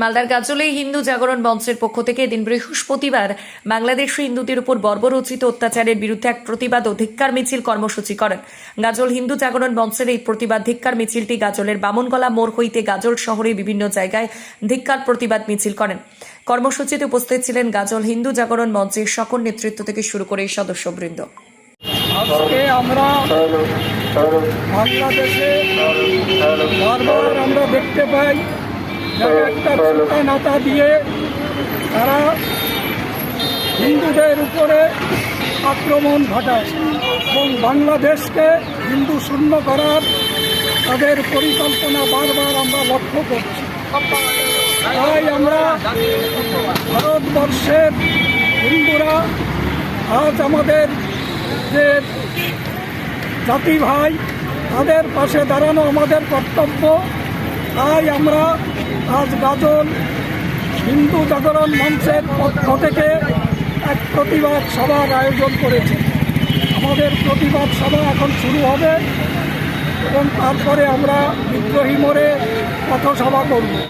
মালদার গাজলে হিন্দু জাগরণ মঞ্চের পক্ষ থেকে এদিন বৃহস্পতিবার বাংলাদেশি হিন্দুদের উপর বর্বরোচিত অত্যাচারের বিরুদ্ধে এক প্রতিবাদ ও ধিক্কার মিছিল কর্মসূচি করেন। গাজল হিন্দু জাগরণ মঞ্চের এই প্রতিবাদ ধিক্কার মিছিলটি গাজলের বামনগলা মোড় হইতে গাজল শহরে বিভিন্ন জায়গায় ধিক্কার প্রতিবাদ মিছিল করেন। কর্মসূচিতে উপস্থিত ছিলেন গাজল হিন্দু জাগরণ মঞ্চের সকল নেতৃত্ব থেকে শুরু করে সদস্যবৃন্দ। আজকে আমরা বাংলাদেশে বারবার আমরা দেখতে পাই একটা নাতা দিয়ে তারা হিন্দুদের উপরে আক্রমণ ঘটায় এবং বাংলাদেশকে হিন্দু শূন্য করার তাদের পরিকল্পনা বারবার আমরা লক্ষ্য করছি। তাই আমরা ভারতবর্ষের হিন্দুরা আজ আমাদের যে জাতি ভাই, তাদের পাশে দাঁড়ানো আমাদের কর্তব্য তাই আমরা আজ গাজল হিন্দু জাগরণ মঞ্চের পক্ষ থেকে এক প্রতিবাদ সভার আয়োজন করেছি। আমাদের প্রতিবাদ সভা এখন শুরু হবে এবং তারপরে আমরা বিদ্রোহী মোড়ে পথসভা করব।